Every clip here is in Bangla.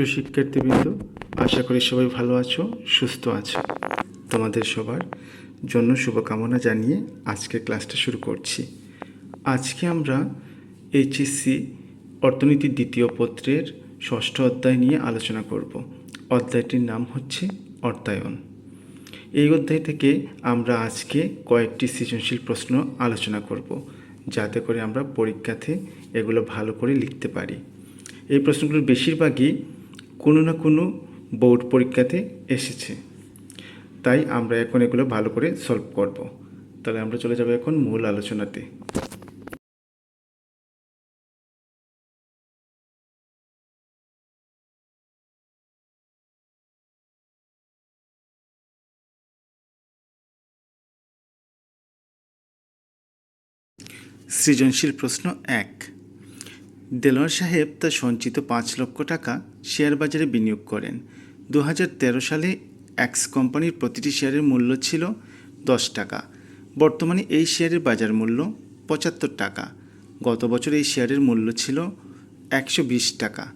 প্রিয় শিক্ষার্থীবৃন্দ, আশা করি সবাই ভালো আছো, সুস্থ আছো। তোমাদের সবার জন্য শুভকামনা জানিয়ে আজকে ক্লাসটা শুরু করছি। আজকে আমরা এইচএসসি অর্থনীতির দ্বিতীয় পত্রের ষষ্ঠ অধ্যায় নিয়ে আলোচনা করব। অধ্যায়টির নাম হচ্ছে অর্থায়ন। এই অধ্যায় থেকে আমরা আজকে কয়েকটি সৃজনশীল প্রশ্ন আলোচনা করব, যাতে করে আমরা পরীক্ষাতে এগুলো ভালো করে লিখতে পারি। এই প্রশ্নগুলোর বেশিরভাগই কোনো না কোনো বোর্ড পরীক্ষাতে এসেছে। তাই আমরা এখন এগুলো ভালো করে সলভ করব। তাহলে আমরা চলে যাব এখন মূল আলোচনাতে। সৃজনশীল প্রশ্ন এক। দেলোয়ার সাহেব তার সঞ্চিত পাঁচ লক্ষ টাকা শেয়ার বাজারে বিনিয়োগ করেন। দু হাজার তেরো সালে অ্যাক্স কোম্পানির প্রতিটি শেয়ারের মূল্য ছিল দশ টাকা। বর্তমানে এই শেয়ারের বাজার মূল্য পঁচাত্তর টাকা। গত বছর এই শেয়ারের মূল্য ছিল একশো বিশ টাকা।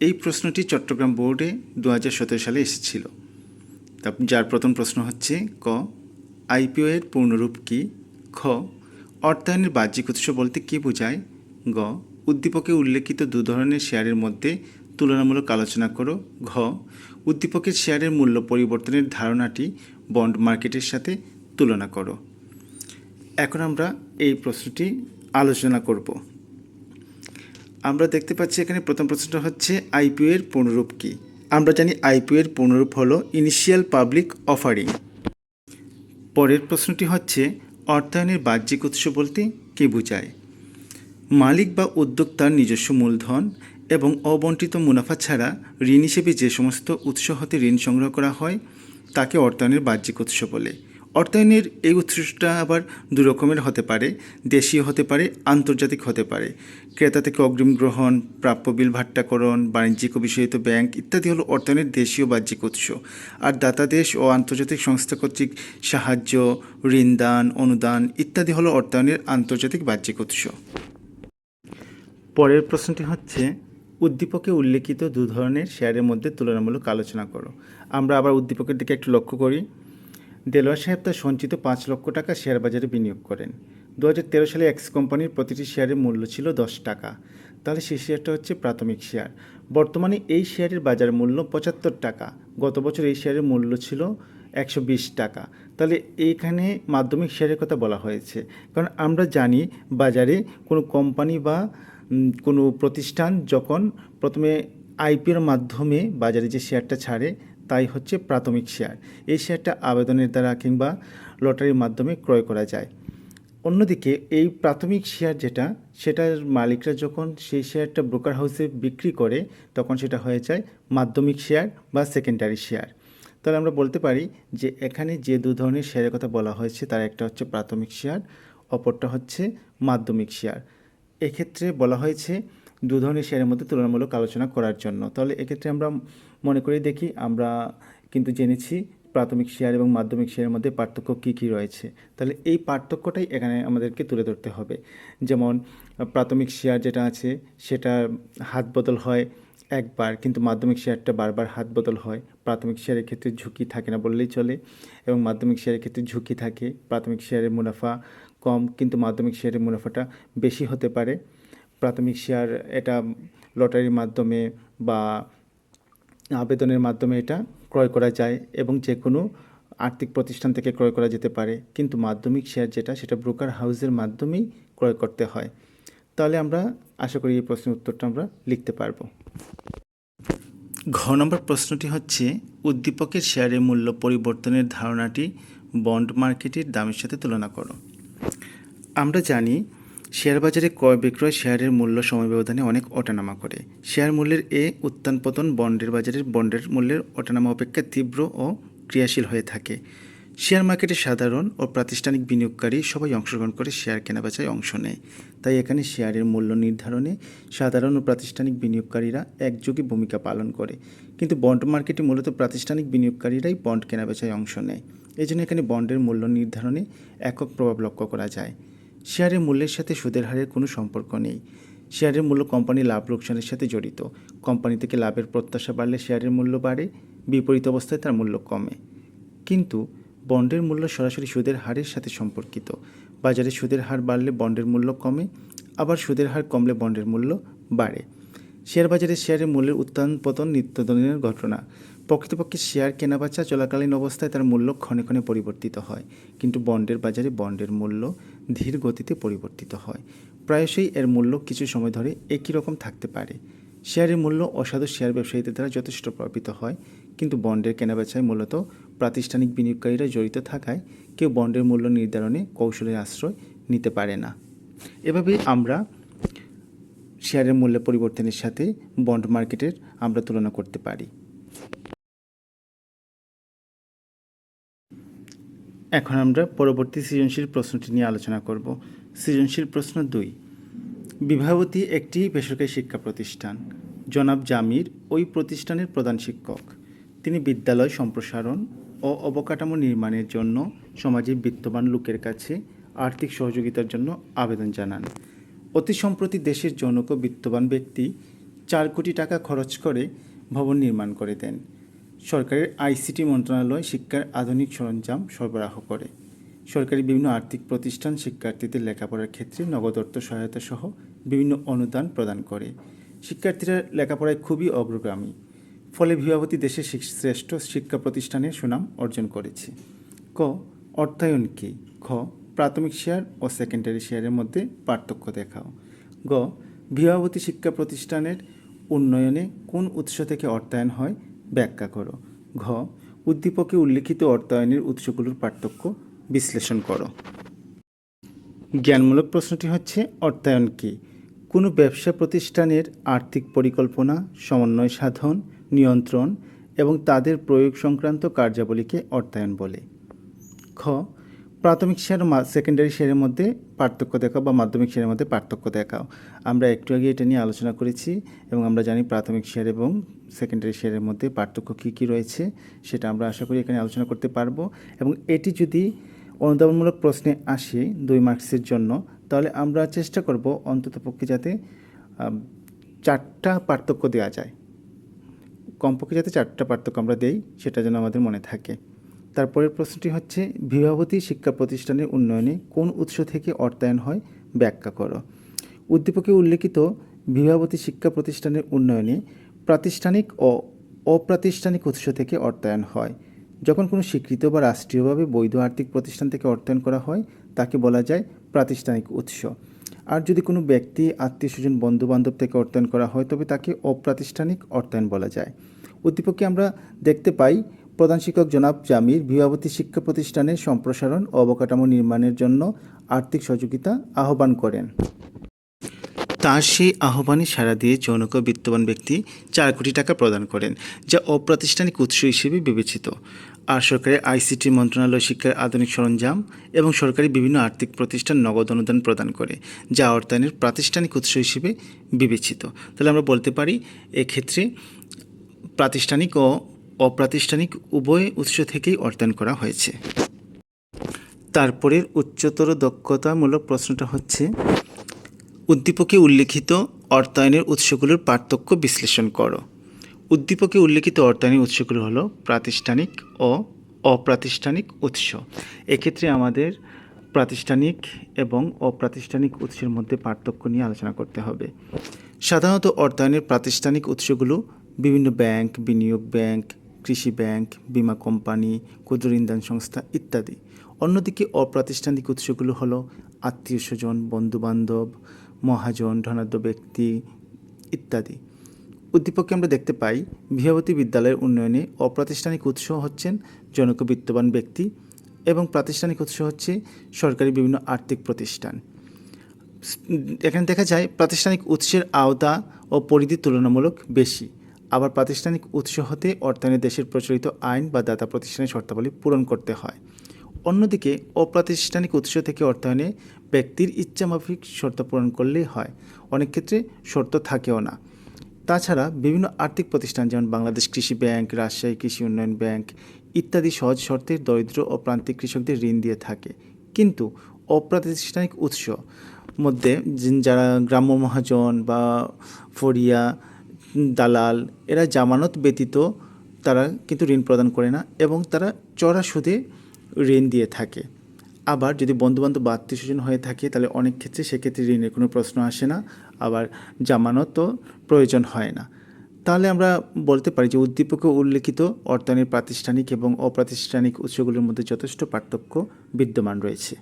এই প্রশ্নটি চট্টগ্রাম বোর্ডে দু হাজার সতেরো সালে এসেছিল। যার প্রথম প্রশ্ন হচ্ছে, ক আইপিও এর পূর্ণরূপ কী? খ, অর্থায়নের বাহ্যিক উৎস বলতে কী বোঝায়? গ উদ্দীপকে উল্লেখিত দু ধরনের শেয়ারের মধ্যে তুলনামূলক আলোচনা করো। ঘ, উদ্দীপকের শেয়ারের মূল্য পরিবর্তনের ধারণাটি বন্ড মার্কেটের সাথে তুলনা করো। এখন আমরা এই প্রশ্নটি আলোচনা করব। আমরা দেখতে পাচ্ছি এখানে প্রথম প্রশ্নটা হচ্ছে আইপিও এর পূর্ণরূপ কী? আমরা জানি আইপিও এর পূর্ণরূপ হলো ইনিশিয়াল পাবলিক অফারিং পরের প্রশ্নটি হচ্ছে, অর্থায়নের বাহ্যিক উৎস বলতে কী বোঝায়? মালিক বা উদ্যোক্তার নিজস্ব মূলধন এবং অবন্টিত মুনাফা ছাড়া ঋণ হিসেবে যে সমস্ত উৎস হতে ঋণ সংগ্রহ করা হয়, তাকে অর্থায়নের বাহ্যিক উৎস বলে। অর্থায়নের এই উৎসটা আবার দু রকমের হতে পারে, দেশীয় হতে পারে, আন্তর্জাতিক হতে পারে। ক্রেতা থেকে অগ্রিম গ্রহণ, প্রাপ্য বিল ভাট্টাকরণ, বাণিজ্যিক ও বিষয়িত ব্যাংক ইত্যাদি হলো অর্থায়নের দেশীয় বাহ্যিক উৎস। আর দাতা দেশ ও আন্তর্জাতিক সংস্থা কর্তৃক সাহায্য ঋণদান অনুদান ইত্যাদি হলো অর্থায়নের আন্তর্জাতিক বাহ্যিক উৎস। পরের প্রশ্নটি হচ্ছে, উদ্দীপকে উল্লেখিত দু ধরনের শেয়ারের মধ্যে তুলনামূলক আলোচনা করো। আমরা আবার উদ্দীপকের দিকে একটু লক্ষ্য করি। দেলোয়ার সাহেব তার সঞ্চিত পাঁচ লক্ষ টাকা শেয়ার বাজারে বিনিয়োগ করেন। দু তেরো সালে এক্স কোম্পানির প্রতিটি শেয়ারের মূল্য ছিল দশ টাকা। তাহলে সেই শেয়ারটা হচ্ছে প্রাথমিক শেয়ার। বর্তমানে এই শেয়ারের বাজার মূল্য পঁচাত্তর টাকা। গত বছর এই শেয়ারের মূল্য ছিল একশো বিশ টাকা। তাহলে এইখানে মাধ্যমিক শেয়ারের কথা বলা হয়েছে। কারণ আমরা জানি বাজারে কোনো কোম্পানি বা কোনো প্রতিষ্ঠান যখন প্রথমে আইপিওর মাধ্যমে বাজারে যে শেয়ারটা ছাড়ে, তাই হচ্ছে প্রাথমিক শেয়ার। এই শেয়ারটা আবেদনের দ্বারা কিংবা লটারির মাধ্যমে ক্রয় করা যায়। অন্যদিকে এই প্রাথমিক শেয়ার যেটা, সেটার মালিকরা যখন সেই শেয়ারটা ব্রোকার হাউসে বিক্রি করে, তখন সেটা হয়ে যায় মাধ্যমিক শেয়ার বা সেকেন্ডারি শেয়ার। তাহলে আমরা বলতে পারি যে এখানে যে দু ধরনের শেয়ারের কথা বলা হয়েছে, তার একটা হচ্ছে প্রাথমিক শেয়ার, অপরটা হচ্ছে মাধ্যমিক শেয়ার। এক্ষেত্রে বলা হয়েছে দু ধরনের শেয়ারের মধ্যে তুলনামূলক আলোচনা করার জন্য। তাহলে এক্ষেত্রে আমরা মনে করে দেখি, আমরা কিন্তু জেনেছি প্রাথমিক শেয়ার এবং মাধ্যমিক শেয়ারের মধ্যে পার্থক্য কী কী রয়েছে। তাহলে এই পার্থক্যটাই এখানে আমাদেরকে তুলে ধরতে হবে। যেমন, প্রাথমিক শেয়ার যেটা আছে সেটা হাত বদল হয় একবার, কিন্তু মাধ্যমিক শেয়ারটা বারবার হাত বদল হয়। প্রাথমিক শেয়ারের ক্ষেত্রে ঝুঁকি থাকে না বললেই চলে এবং মাধ্যমিক শেয়ারের ক্ষেত্রে ঝুঁকি থাকে। প্রাথমিক শেয়ারের মুনাফা কম, কিন্তু মাধ্যমিক শেয়ারের মুনাফাটা বেশি হতে পারে। প্রাথমিক শেয়ার এটা লটারির মাধ্যমে বা আবেদনের মাধ্যমে এটা ক্রয় করা যায় এবং যে কোনো আর্থিক প্রতিষ্ঠান থেকে ক্রয় করা যেতে পারে। কিন্তু মাধ্যমিক শেয়ার যেটা, সেটা ব্রোকার হাউসের মাধ্যমেই ক্রয় করতে হয়। তাহলে আমরা আশা করি এই প্রশ্নের উত্তরটা আমরা লিখতে পারব। ঘ নম্বর প্রশ্নটি হচ্ছে, উদ্দীপকের শেয়ারের মূল্য পরিবর্তনের ধারণাটি বন্ড মার্কেটের দামের সাথে তুলনা করো। আমরা জানি শেয়ার বাজারে ক্রয় বিক্রয় শেয়ারের মূল্য সময় ব্যবধানে অনেক ওঠানামা করে। শেয়ার মূল্যের এ উত্থান পতন বন্ডের বাজারের বন্ডের মূল্যের ওঠানামা অপেক্ষা তীব্র ও ক্রিয়াশীল হয়ে থাকে। শেয়ার মার্কেটে সাধারণ ও প্রাতিষ্ঠানিক বিনিয়োগকারী সবাই অংশগ্রহণ করে শেয়ার কেনাবেচায় অংশ নেয়। তাই এখানে শেয়ারের মূল্য নির্ধারণে সাধারণ ও প্রাতিষ্ঠানিক বিনিয়োগকারীরা একযোগে ভূমিকা পালন করে। কিন্তু বন্ড মার্কেটে মূলত প্রাতিষ্ঠানিক বিনিয়োগকারীরাই বন্ড কেনাবেচায় অংশ নেয়। এই জন্য এখানে বন্ডের মূল্য নির্ধারণে একক প্রভাব লক্ষ্য করা যায়। শেয়ারের মূল্যের সাথে সুদের হারের কোনো সম্পর্ক নেই। শেয়ারের মূল্য কোম্পানি লাভ লোকসানের সাথে জড়িত। কোম্পানি থেকে লাভের প্রত্যাশা বাড়লে শেয়ারের মূল্য বাড়ে, বিপরীত অবস্থায় তার মূল্য কমে। কিন্তু বন্ডের মূল্য সরাসরি সুদের হারের সাথে সম্পর্কিত। বাজারে সুদের হার বাড়লে বন্ডের মূল্য কমে, আবার সুদের হার কমলে বন্ডের মূল্য বাড়ে। শেয়ার বাজারে শেয়ারের মূল্যের উত্থান পতন নিত্যদিনের ঘটনা। প্রকৃতপক্ষে শেয়ার কেনাবেচা চলাকালীন অবস্থায় তার মূল্য ক্ষণে ক্ষণে পরিবর্তিত হয়, কিন্তু বন্ডের বাজারে বন্ডের মূল্য ধীর গতিতে পরিবর্তিত হয়। প্রায়শই এর মূল্য কিছু সময় ধরে একই রকম থাকতে পারে। শেয়ারের মূল্য অসাধু শেয়ার ব্যবসায়ীদের দ্বারা যথেষ্ট প্রভাবিত হয়, কিন্তু বন্ডের কেনাবেচায় মূলত প্রাতিষ্ঠানিক বিনিয়োগকারীরা জড়িত থাকায় কেউ বন্ডের মূল্য নির্ধারণে কৌশলের আশ্রয় নিতে পারে না। এভাবে আমরা শেয়ারের মূল্য পরিবর্তনের সাথে বন্ড মার্কেটের আমরা তুলনা করতে পারি। এখন আমরা পরবর্তী সৃজনশীল প্রশ্নটি নিয়ে আলোচনা করব। সৃজনশীল প্রশ্ন দুই। বিভাবতী একটি বেসরকারি শিক্ষা প্রতিষ্ঠান। জনাব জামির ওই প্রতিষ্ঠানের প্রধান শিক্ষক। তিনি বিদ্যালয় সম্প্রসারণ ও অবকাঠামো নির্মাণের জন্য সমাজের বিত্তবান লোকের কাছে আর্থিক সহযোগিতার জন্য আবেদন জানান। অতি সম্প্রতি দেশের জনক বিত্তবান ব্যক্তি চার কোটি টাকা খরচ করে ভবন নির্মাণ করে দেন। সরকারের আইসিটি মন্ত্রণালয় শিক্ষার আধুনিক সরঞ্জাম সরবরাহ করে। সরকারি বিভিন্ন আর্থিক প্রতিষ্ঠান শিক্ষার্থীদের লেখাপড়ার ক্ষেত্রে নগদ অর্থ সহায়তা সহ বিভিন্ন অনুদান প্রদান করে। শিক্ষার্থীরা লেখাপড়ায় খুবই অগ্রগামী, ফলে বিভাবতী দেশের শ্রেষ্ঠ শিক্ষা প্রতিষ্ঠানের সুনাম অর্জন করেছে। ক, অর্থায়ন কী? খ, প্রাথমিক শেয়ার ও সেকেন্ডারি শেয়ারের মধ্যে পার্থক্য দেখাও। গ বিভাবতী শিক্ষা প্রতিষ্ঠানের উন্নয়নে কোন উৎস থেকে অর্থায়ন হয় ব্যাখ্যা করো। ঘ, উদ্দীপকে উল্লিখিত অর্থায়নের উৎসগুলোর পার্থক্য বিশ্লেষণ করো। জ্ঞানমূলক প্রশ্নটি হচ্ছে, অর্থায়ন কী? কোনো ব্যবসা প্রতিষ্ঠানের আর্থিক পরিকল্পনা, সমন্বয় সাধন, নিয়ন্ত্রণ এবং তাদের প্রয়োগ সংক্রান্ত কার্যাবলীকে অর্থায়ন বলে। খ প্রাথমিক শেয়ার সেকেন্ডারি শেয়ারের মধ্যে পার্থক্য দেখাও বা মাধ্যমিক শেয়ারের মধ্যে পার্থক্য দেখাও। আমরা একটু আগে এটা নিয়ে আলোচনা করেছি এবং আমরা জানি প্রাথমিক শেয়ার এবং সেকেন্ডারি শেয়ারের মধ্যে পার্থক্য কী কী রয়েছে সেটা আমরা আশা করি এখানে আলোচনা করতে পারব। এবং এটি যদি অনুদানমূলক প্রশ্নে আসে দুই মার্কসের জন্য, তাহলে আমরা চেষ্টা করব অন্ততপক্ষে যাতে চারটা পার্থক্য দেওয়া যায়। কমপক্ষে যাতে চারটা পার্থক্য আমরা দেই, সেটা যেন আমাদের মনে থাকে। তারপরের প্রশ্নটি হচ্ছে বিভাবতী শিক্ষা প্রতিষ্ঠানের উন্নয়নে কোন উৎস থেকে অর্থায়ন হয়, ব্যাখ্যা করো। উদ্দীপকে উল্লেখিত বিভাবতী শিক্ষা প্রতিষ্ঠানের উন্নয়নে প্রাতিষ্ঠানিক ও অপ্রাতিষ্ঠানিক উৎস থেকে অর্থায়ন হয়। যখন কোনো স্বীকৃত বা রাষ্ট্রীয়ভাবে বৈধ আর্থিক প্রতিষ্ঠান থেকে অর্থায়ন করা হয়, তাকে বলা যায় প্রাতিষ্ঠানিক উৎস। আর যদি কোনো ব্যক্তি আত্মীয় স্বজন বন্ধু বান্ধব থেকে অর্থায়ন করা হয়, তবে তাকে অপ্রাতিষ্ঠানিক অর্থায়ন বলা যায়। উদ্দীপকে আমরা দেখতে পাই প্রধান শিক্ষক জনাব জামির বিভাবতী শিক্ষা প্রতিষ্ঠানের সম্প্রসারণ ও অবকাঠামো নির্মাণের জন্য আর্থিক সহযোগিতা আহ্বান করেন। তার সেই আহ্বানে সাড়া দিয়ে জনক ও বিত্তবান ব্যক্তি চার কোটি টাকা প্রদান করেন, যা অপ্রাতিষ্ঠানিক উৎস হিসেবে বিবেচিত। আর সরকারের আইসিটি মন্ত্রণালয় শিক্ষার আধুনিক সরঞ্জাম এবং সরকারি বিভিন্ন আর্থিক প্রতিষ্ঠান নগদ অনুদান প্রদান করে, যা অর্থায়নের প্রাতিষ্ঠানিক উৎস হিসেবে বিবেচিত। তাহলে আমরা বলতে পারি, এক্ষেত্রে প্রাতিষ্ঠানিক ও অপ্রাতিষ্ঠানিক উভয় উৎস থেকেই অর্থায়ন করা হয়েছে। তারপরের উচ্চতর দক্ষতামূলক প্রশ্নটা হচ্ছে, উদ্দীপকে উল্লিখিত অর্থায়নের উৎসগুলোর পার্থক্য বিশ্লেষণ করো। উদ্দীপকে উল্লিখিত অর্থায়নের উৎসগুলো হলো প্রাতিষ্ঠানিক ও অপ্রাতিষ্ঠানিক উৎস। এক্ষেত্রে আমাদের প্রাতিষ্ঠানিক এবং অপ্রাতিষ্ঠানিক উৎসের মধ্যে পার্থক্য নিয়ে আলোচনা করতে হবে। সাধারণত অর্থায়নের প্রাতিষ্ঠানিক উৎসগুলো বিভিন্ন ব্যাংক, বিনিয়োগ ব্যাংক কৃষি ব্যাংক, বীমা কোম্পানি, ক্ষুদ্র ঋণদান সংস্থা ইত্যাদি। অন্যদিকে অপ্রাতিষ্ঠানিক উৎসগুলো হলো আত্মীয় স্বজন, বন্ধুবান্ধব, মহাজন, ধনাঢ্য ব্যক্তি ইত্যাদি। উদ্দীপককে আমরা দেখতে পাই বিভাবতী বিদ্যালয়ের উন্নয়নে অপ্রাতিষ্ঠানিক উৎস হচ্ছেন জনক বিত্তবান ব্যক্তি এবং প্রাতিষ্ঠানিক উৎস হচ্ছে সরকারি বিভিন্ন আর্থিক প্রতিষ্ঠান। এখানে দেখা যায়, প্রাতিষ্ঠানিক উৎসের আওতা ও পরিধি তুলনামূলক বেশি। আবার প্রাতিষ্ঠানিক উৎস হতে অর্থায়নে দেশের প্রচলিত আইন বা দাতা প্রতিষ্ঠানের শর্তাবলী পূরণ করতে হয়। অন্যদিকে, অপ্রাতিষ্ঠানিক উৎস থেকে অর্থায়নে ব্যক্তির ইচ্ছামাফিক শর্ত পূরণ করলেই হয়। অনেক ক্ষেত্রে শর্ত থাকেও না। তাছাড়া বিভিন্ন আর্থিক প্রতিষ্ঠান যেমন বাংলাদেশ কৃষি ব্যাংক, রাজশাহী কৃষি উন্নয়ন ব্যাংক ইত্যাদি সহজ শর্তে দরিদ্র ও প্রান্তিক কৃষকদের ঋণ দিয়ে থাকে। কিন্তু অপ্রাতিষ্ঠানিক উৎস মধ্যে যারা গ্রাম্য মহাজন বা ফরিয়া দালাল, এরা জামানত ব্যতীত তারা কিন্তু ঋণ প্রদান করে না এবং তারা চড়া সুদে ঋণ দিয়ে থাকে। আবার যদি বন্ধুবান্ধব আত্মীয় স্বজন হয়ে থাকে, তাহলে অনেক ক্ষেত্রে সেক্ষেত্রে ঋণের কোনো প্রশ্ন আসে না, আবার জামানতও প্রয়োজন হয় না। তাহলে আমরা বলতে পারি যে উদ্দীপকে উল্লেখিত অর্থায়নের প্রাতিষ্ঠানিক এবং অপ্রাতিষ্ঠানিক উৎসগুলির মধ্যে যথেষ্ট পার্থক্য বিদ্যমান রয়েছে।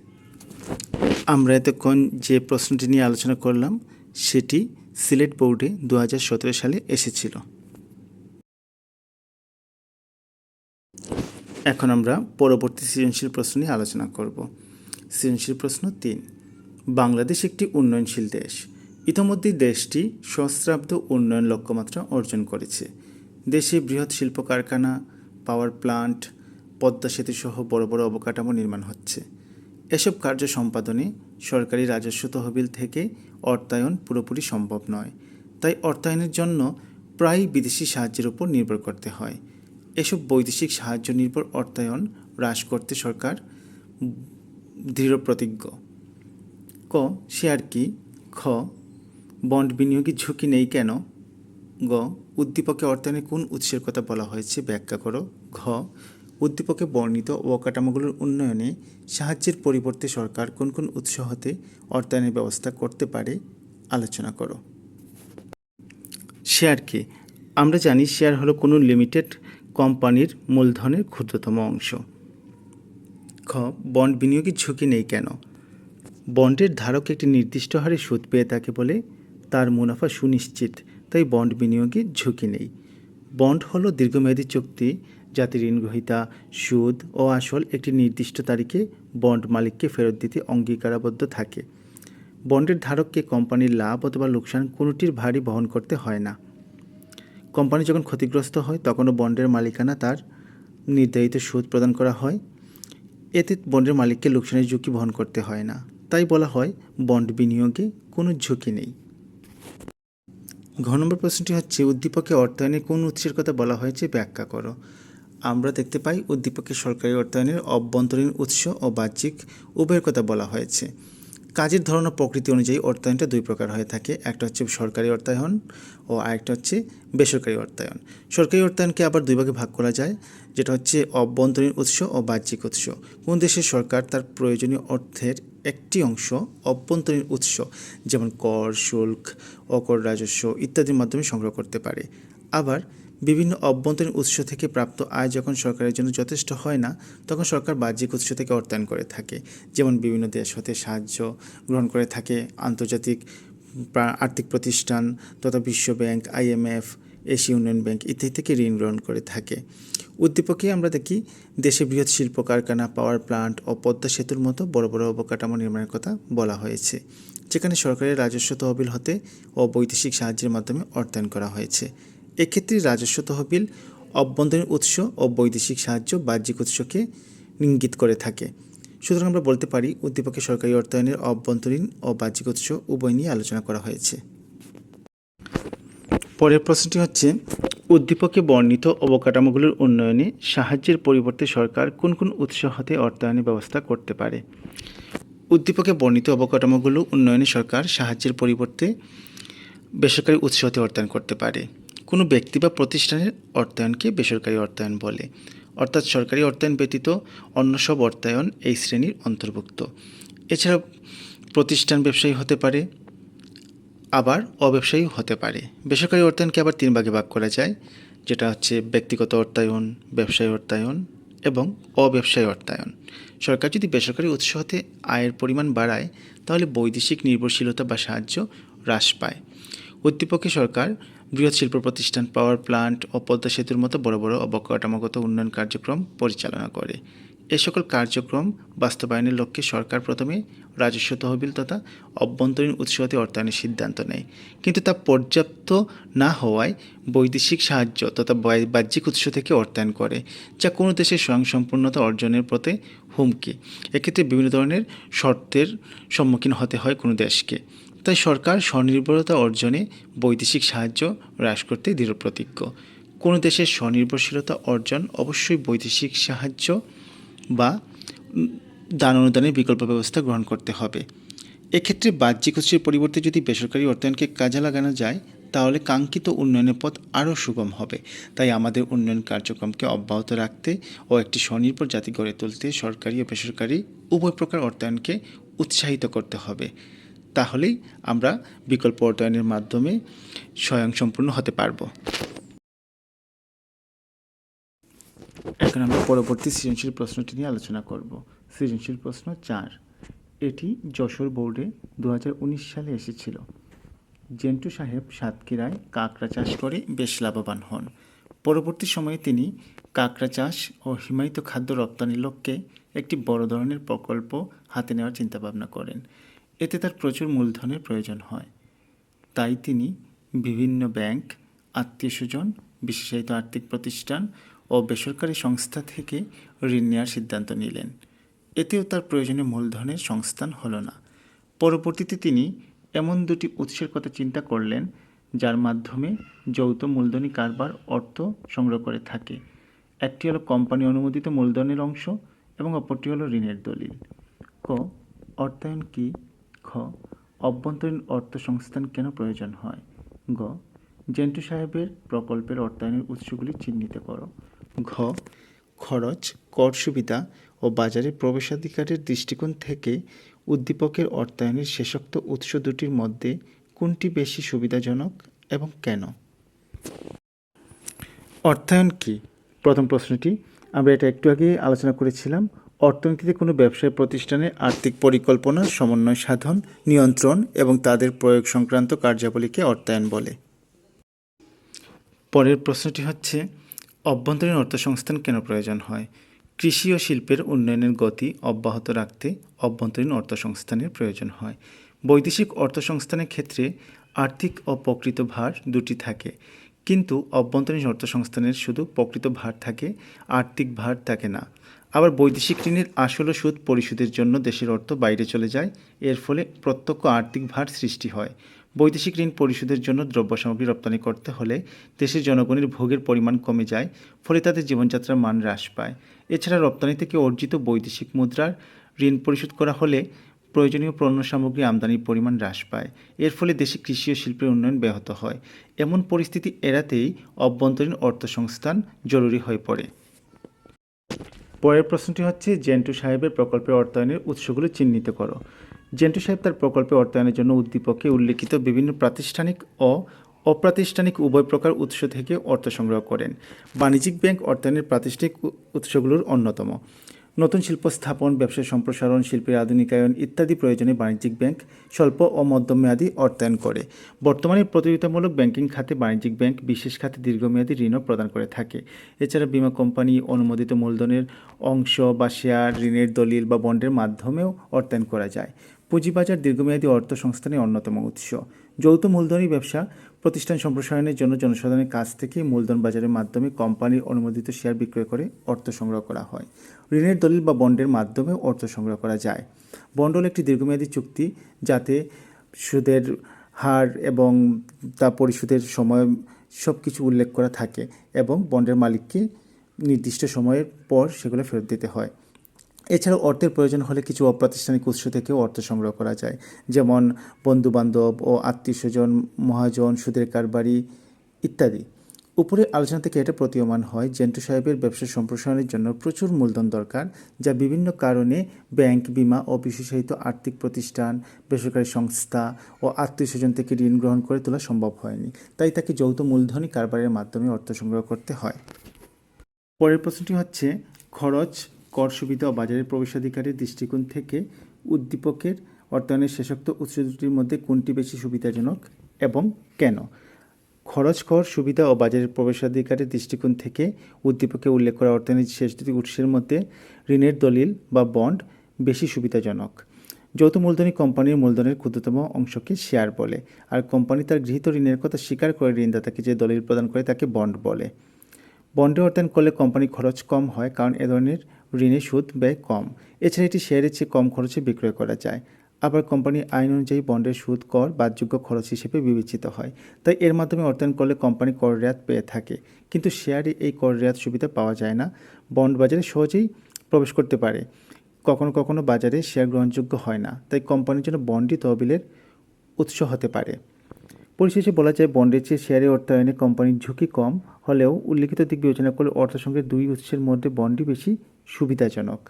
আমরা এতক্ষণ যে প্রশ্নটি নিয়ে আলোচনা করলাম, সেটি সিলেট বোর্ডে দু হাজার সতেরো সালে এসেছিল। এখন আমরা পরবর্তী সৃজনশীল প্রশ্ন নিয়ে আলোচনা করব। সৃজনশীল প্রশ্ন তিন, বাংলাদেশ একটি উন্নয়নশীল দেশ। ইতোমধ্যেই দেশটি সহস্রাব্দ উন্নয়ন লক্ষ্যমাত্রা অর্জন করেছে। দেশে বৃহৎ শিল্প কারখানা পাওয়ার প্লান্ট পদ্মা সেতু সহ বড় বড় অবকাঠামো নির্মাণ হচ্ছে। এসব কার্য সম্পাদনে সরকারি রাজস্ব তহবিল থেকে অর্থায়ন পুরোপুরি সম্ভব নয়। তাই অর্থায়নের জন্য প্রায় বিদেশি সাহায্যের উপর নির্ভর করতে হয়। এসব বৈদেশিক সাহায্য নির্ভর অর্থায়ন হ্রাস করতে সরকার দৃঢ় প্রতিজ্ঞ। ক, শেয়ার কি? খ, বন্ড বিনিয়োগী ঝুঁকি নেই কেন? গ, উদ্দীপকে অর্থায়নে কোন উৎসের কথা বলা হয়েছে ব্যাখ্যা করো। ঘ উদ্দীপকে বর্ণিত অবকাঠামোগুলোর উন্নয়নে সাহায্যের পরিবর্তে সরকার কোন কোন উৎস হতে অর্থায়নের ব্যবস্থা করতে পারে, আলোচনা করো। শেয়ার কি আমরা জানি শেয়ার হলো কোনো লিমিটেড কোম্পানির মূলধনের ক্ষুদ্রতম অংশ। খ, বন্ড বিনিয়োগের ঝুঁকি নেই কেন? বন্ডের ধারক একটি নির্দিষ্ট হারে সুদ পেয়ে থাকে বলে তার মুনাফা সুনিশ্চিত, তাই বন্ড বিনিয়োগে ঝুঁকি নেই। বন্ড হলো দীর্ঘমেয়াদী চুক্তি যাতে ঋণগ্রহীতা, সুদ ও আসল একটি নির্দিষ্ট তারিখে বন্ড মালিককে ফেরত দিতে অঙ্গীকারাবদ্ধ থাকে। বন্ডের ধারককে কোম্পানির লাভ অথবা লোকসান কোনোটির ভারী বহন করতে হয় না। কোম্পানি যখন ক্ষতিগ্রস্ত হয়, তখনও বন্ডের মালিকানা তার নির্ধারিত সুদ প্রদান করা হয়। এতে বন্ডের মালিককে লোকসানের ঝুঁকি বহন করতে হয় না। তাই বলা হয়, বন্ড বিনিয়োগে কোনো ঝুঁকি নেই। ঘ নম্বর প্রশ্নটি হচ্ছে, উদ্দীপকে অর্থায়নে কোন উৎসের কথা বলা হয়েছে, ব্যাখ্যা করো। আমরা দেখতে পাই উদ্দীপকে সরকারি অর্থায়নের অভ্যন্তরীণ উৎস ও বাহ্যিক উভয়ের কথা বলা হয়েছে। কাজের ধরন প্রকৃতি অনুযায়ী অর্থায়নটা দুই প্রকার হয়ে থাকে। একটা হচ্ছে সরকারি অর্থায়ন ও আরেকটা হচ্ছে বেসরকারি অর্থায়ন। সরকারি অর্থায়নকে আবার দুই ভাগে ভাগ করা যায়, যেটা হচ্ছে অভ্যন্তরীণ উৎস ও বাহ্যিক উৎস। কোন দেশের সরকার তার প্রয়োজনীয় অর্থের একটি অংশ অভ্যন্তরীণ উৎস, যেমন কর, শুল্ক, অকর রাজস্ব ইত্যাদির মাধ্যমে সংগ্রহ করতে পারে। আবার বিভিন্ন অভ্যন্তরীণ উৎস থেকে প্রাপ্ত আয় যখন সরকারের জন্য যথেষ্ট হয় না, তখন সরকার বাহ্যিক উৎস থেকে অর্থায়ন করে থাকে। যেমন বিভিন্ন দেশ হতে সাহায্য গ্রহণ করে থাকে, আন্তর্জাতিক আর্থিক প্রতিষ্ঠান তথা বিশ্ব ব্যাংক আইএমএফ এশীয় ইউনিয়ন ব্যাংক ইত্যাদি থেকে ঋণ গ্রহণ করে থাকে। উদ্দীপকে আমরা দেখি দেশে বৃহৎ শিল্প কারখানা পাওয়ার প্লান্ট ও পদ্মা সেতুর মতো বড় বড় অবকাঠামো নির্মাণের কথা বলা হয়েছে, যেখানে সরকারের রাজস্ব তহবিল হতে ও বৈদেশিক সাহায্যের মাধ্যমে অর্থায়ন করা হয়েছে। এক্ষেত্রে রাজস্ব তহবিল, অভ্যন্তরীণ উৎস ও বৈদেশিক সাহায্য বাহ্যিক উৎসকে ইঙ্গিত করে থাকে। সুতরাং আমরা বলতে পারি উদ্দীপকে সরকারি অর্থায়নের অভ্যন্তরীণ ও বাহ্যিক উৎস উভয় নিয়ে আলোচনা করা হয়েছে। পরের প্রশ্নটি হচ্ছে, উদ্দীপকে বর্ণিত অবকাঠামোগুলোর উন্নয়নে সাহায্যের পরিবর্তে সরকার কোন কোন উৎস হতে অর্থায়নের ব্যবস্থা করতে পারে? উদ্দীপকে বর্ণিত অবকাঠামোগুলো উন্নয়নে সরকার সাহায্যের পরিবর্তে বেসরকারি উৎস হতে অর্থায়ন করতে পারে। কোনো ব্যক্তি বা প্রতিষ্ঠানের অর্থায়নকে বেসরকারি অর্থায়ন বলে। অর্থাৎ সরকারি অর্থায়ন ব্যতীত অন্য সব অর্থায়ন এই শ্রেণির অন্তর্ভুক্ত। এছাড়া প্রতিষ্ঠান ব্যবসায়ী হতে পারে, আবার অব্যবসায়ী হতে পারে। বেসরকারি অর্থায়নকে আবার তিন ভাগে ভাগ করা যায়, যেটা হচ্ছে ব্যক্তিগত অর্থায়ন, ব্যবসায়ী অর্থায়ন এবং অব্যবসায়ী অর্থায়ন। সরকার যদি বেসরকারি উৎস হতে আয়ের পরিমাণ বাড়ায়, তাহলে বৈদেশিক নির্ভরশীলতা বা সাহায্য হ্রাস পায়। উদ্দীপকে সরকার বৃহৎ শিল্প প্রতিষ্ঠান পাওয়ার প্লান্ট ও পদ্মা সেতুর মতো বড় বড় অবকাঠামোগত উন্নয়ন কার্যক্রম পরিচালনা করে। এ সকল কার্যক্রম বাস্তবায়নের লক্ষ্যে সরকার প্রথমে রাজস্ব তহবিল তথা অভ্যন্তরীণ উৎস হতে অর্থায়নের সিদ্ধান্ত নেয়। কিন্তু তা পর্যাপ্ত না হওয়ায় বৈদেশিক সাহায্য তথা বাহ্যিক উৎস থেকে অর্থায়ন করে, যা কোনো দেশের স্বয়ংসম্পূর্ণতা অর্জনের পথে হুমকি। এক্ষেত্রে বিভিন্ন ধরনের শর্তের সম্মুখীন হতে হয় কোনো দেশকে। তাই সরকার স্বনির্ভরতা অর্জনে বৈদেশিক সাহায্য হ্রাস করতে দৃঢ়প্রতিজ্ঞ। কোনো দেশের স্বনির্ভরশীলতা অর্জন অবশ্যই বৈদেশিক সাহায্য বা দান অনুদানের বিকল্প ব্যবস্থা গ্রহণ করতে হবে। এক্ষেত্রে বাহ্যিক উৎসের পরিবর্তে যদি বেসরকারি অর্থায়নকে কাজে লাগানো যায়, তাহলে কাঙ্ক্ষিত উন্নয়নের পথ আরও সুগম হবে। তাই আমাদের উন্নয়ন কার্যক্রমকে অব্যাহত রাখতে ও একটি স্বনির্ভর জাতি গড়ে তুলতে সরকারি ও বেসরকারি উভয় প্রকার অর্থায়নকে উৎসাহিত করতে হবে। তাহলেই আমরা বিকল্প অর্থায়নের মাধ্যমে স্বয়ংসম্পূর্ণ হতে পারব। এখন আমরা পরবর্তী সৃজনশীল প্রশ্নটি নিয়ে আলোচনা করব। সৃজনশীল প্রশ্ন চার, এটি যশোর বোর্ডে দু হাজার উনিশ সালে এসেছিল। জেন্টু সাহেব সাতক্ষীরায় কাঁকড়া চাষ করে বেশ লাভবান হন। পরবর্তী সময়ে তিনি কাঁকড়া চাষ ও হিমায়িত খাদ্য রপ্তানির লক্ষ্যে একটি বড় ধরনের প্রকল্প হাতে নেওয়ার চিন্তাভাবনা করেন। এতে তার প্রচুর মূলধনের প্রয়োজন হয়। তাই তিনি বিভিন্ন ব্যাংক, আত্মীয় স্বজন, বিশেষায়িত আর্থিক প্রতিষ্ঠান ও বেসরকারি সংস্থা থেকে ঋণ নেওয়ার সিদ্ধান্ত নিলেন। এতেও তার প্রয়োজনীয় মূলধনের সংস্থান হলো না। পরবর্তীতে তিনি এমন দুটি উৎসের কথা চিন্তা করলেন, যার মাধ্যমে যৌথ মূলধনী কারবার অর্থ সংগ্রহ করে থাকে। একটি হলো কোম্পানি অনুমোদিত মূলধনের অংশ এবং অপরটি হলো ঋণের দলিল। ক, অর্থায়ন কি খ, অভ্যন্তরীণ অর্থ সংস্থান কেন প্রয়োজন হয়? গ, জেন্টু সাহেবের প্রকল্পের অর্থায়নের উৎসগুলি চিহ্নিত করো। ঘ, খরচ, কর সুবিধা ও বাজারে প্রবেশাধিকারের দৃষ্টিকোণ থেকে উদ্দীপকের অর্থায়নের শেষোক্ত উৎস দুটির মধ্যে কোনটি বেশি সুবিধাজনক এবং কেন? অর্থায়ন কি? প্রথম প্রশ্নটি, আমরা এটা একটু আগে আলোচনা করেছিলাম অর্থনীতিতে কোনো ব্যবসায় প্রতিষ্ঠানের আর্থিক পরিকল্পনা, সমন্বয় সাধন, নিয়ন্ত্রণ এবং তাদের প্রয়োগ সংক্রান্ত কার্যাবলীকে অর্থায়ন বলে। পরের প্রশ্নটি হচ্ছে, অভ্যন্তরীণ অর্থসংস্থান কেন প্রয়োজন হয়? কৃষি ও শিল্পের উন্নয়নের গতি অব্যাহত রাখতে অভ্যন্তরীণ অর্থসংস্থানের প্রয়োজন হয়। বৈদেশিক অর্থসংস্থানের ক্ষেত্রে আর্থিক ও প্রকৃত ভার দুটি থাকে, কিন্তু অভ্যন্তরীণ অর্থসংস্থানের শুধু প্রকৃত ভার থাকে, আর্থিক ভার থাকে না। আবার বৈদেশিক ঋণের আসল সুদ পরিশোধের জন্য দেশের অর্থ বাইরে চলে যায়। এর ফলে প্রত্যক্ষ আর্থিক ভার সৃষ্টি হয়। বৈদেশিক ঋণ পরিশোধের জন্য দ্রব্য সামগ্রী রপ্তানি করতে হলে দেশের জনগণের ভোগের পরিমাণ কমে যায়, ফলে তাদের জীবনযাত্রার মান হ্রাস পায়। এছাড়া রপ্তানি থেকে অর্জিত বৈদেশিক মুদ্রার ঋণ পরিশোধ করা হলে প্রয়োজনীয় পণ্য সামগ্রী আমদানির পরিমাণ হ্রাস পায়। এর ফলে দেশে কৃষি ও শিল্পের উন্নয়ন ব্যাহত হয়। এমন পরিস্থিতি এড়াতেই অভ্যন্তরীণ অর্থসংস্থান জরুরি হয়ে পড়ে। পরের প্রশ্নটি হচ্ছে, জেন্টু সাহেবের প্রকল্পের অর্থায়নের উৎসগুলো চিহ্নিত করো। জেন্টু সাহেব তার প্রকল্পে অর্থায়নের জন্য উদ্দীপকে উল্লেখিত বিভিন্ন প্রাতিষ্ঠানিক ও অপ্রাতিষ্ঠানিক উভয় প্রকার উৎস থেকে অর্থ সংগ্রহ করেন। বাণিজ্যিক ব্যাংক অর্থায়নের প্রাতিষ্ঠানিক উৎসগুলোর অন্যতম। নতুন শিল্প স্থাপন, ব্যবসা সম্প্রসারণ, শিল্পের আধুনিকায়ন ইত্যাদি প্রয়োজনে বাণিজ্যিক ব্যাংক স্বল্প ও মধ্যমেয়াদী অর্থায়ন করে। বর্তমানে প্রতিযোগিতামূলক ব্যাংকিং খাতে বাণিজ্যিক ব্যাংক বিশেষ খাতে দীর্ঘমেয়াদী ঋণও প্রদান করে থাকে। এছাড়া বীমা কোম্পানি অনুমোদিত মূলধনের অংশ বা শেয়ার, ঋণের দলিল বা বন্ডের মাধ্যমেও অর্থায়ন করা যায়। পুঁজিবাজার দীর্ঘমেয়াদী অর্থ সংস্থানের অন্যতম উৎস। যৌথ মূলধনী ব্যবসা প্রতিষ্ঠান সম্প্রসারণের জন্য জনসাধারণের কাছ থেকে মূলধন বাজারের মাধ্যমে কোম্পানির অনুমোদিত শেয়ার বিক্রয় করে অর্থ সংগ্রহ করা হয়। ঋণের দলিল বা বন্ডের মাধ্যমেও অর্থ সংগ্রহ করা যায়। বন্ড হল একটি দীর্ঘমেয়াদী চুক্তি যাতে সুদের হার এবং তা পরিশোধের সময় সব কিছু উল্লেখ করা থাকে এবং বন্ডের মালিককে নির্দিষ্ট সময়ের পর সেগুলো ফেরত দিতে হয়। এছাড়াও অর্থের প্রয়োজন হলে কিছু অপ্রাতিষ্ঠানিক উৎস থেকেও অর্থ সংগ্রহ করা যায়। যেমন বন্ধুবান্ধব ও আত্মীয় স্বজন মহাজন, সুদের কারবারি ইত্যাদি। উপরে আলোচনা থেকে এটা প্রতীয়মান হয়, জেন্টু সাহেবের ব্যবসা সম্প্রসারণের জন্য প্রচুর মূলধন দরকার, যা বিভিন্ন কারণে ব্যাংক বিমা ও বিশেষায়িত আর্থিক প্রতিষ্ঠান, বেসরকারি সংস্থা ও আত্মীয় স্বজন থেকে ঋণ গ্রহণ করে তোলা সম্ভব হয়নি। তাই তাকে যৌথ মূলধনী কারবারের মাধ্যমে অর্থ সংগ্রহ করতে হয়। পরের প্রশ্নটি হচ্ছে, খরচ কর সুবিধা ও বাজারের প্রবেশাধিকারের দৃষ্টিকোণ থেকে উদ্দীপকের অর্থায়নের শেষোক্ত উৎস দুটির মধ্যে কোনটি বেশি সুবিধাজনক এবং কেন? খরচ কর সুবিধা ও বাজারের প্রবেশাধিকারের দৃষ্টিকোণ থেকে উদ্দীপকে উল্লেখ করা অর্থায়নের শেষ দুটি উৎসের মধ্যে ঋণের দলিল বা বন্ড বেশি সুবিধাজনক। যৌথ মূলধনী কোম্পানির মূলধনের ক্ষুদ্রতম অংশকে শেয়ার বলে, আর কোম্পানি তার গৃহীত ঋণের কথা স্বীকার করে ঋণদাতাকে যে দলিল প্রদান করে তাকে বন্ড বলে। বন্ডে অর্থায়ন করলে কোম্পানির খরচ কম হয় কারণ এ ধরনের ঋণের সুদ ব্যয় কম। এছাড়া এটি শেয়ারের চেয়ে কম খরচে বিক্রয় করা যায়। আবার কোম্পানির আইন অনুযায়ী বন্ডের সুদ কর বাদযোগ্য খরচ হিসেবে বিবেচিত হয়। তাই এর মাধ্যমে অর্থায়ন করলে কোম্পানি কর রেয়াত পেয়ে থাকে। কিন্তু শেয়ারে এই কর রেয়াত সুবিধা পাওয়া যায় না। বন্ড বাজারে সহজেই প্রবেশ করতে পারে। কখনো কখনো বাজারে শেয়ার গ্রহণযোগ্য হয় না। তাই কোম্পানির জন্য বন্ডই তহবিলের উৎস হতে পারে। পরিশেষে বলা যায়, বন্ডের চেয়ে শেয়ারে অর্থায়নে কোম্পানির ঝুঁকি কম হলেও উল্লিখিত দিক বিবেচনা করলে অর্থ সংগ্রহের দুই উৎসের মধ্যে বন্ডই বেশি সুবিধাজনক।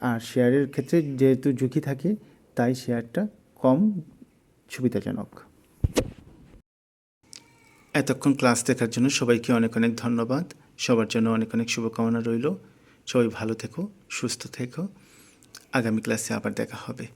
আর শেয়ারের ক্ষেত্রে যেহেতু ঝুঁকি থাকে, তাই শেয়ারটা কম সুবিধাজনক। এতক্ষণ ক্লাস দেখার জন্য সবাইকে অনেক অনেক ধন্যবাদ। সবার জন্য অনেক অনেক শুভকামনা রইল। সবাই ভালো থেকো, সুস্থ থেকো। আগামী ক্লাসে আবার দেখা হবে।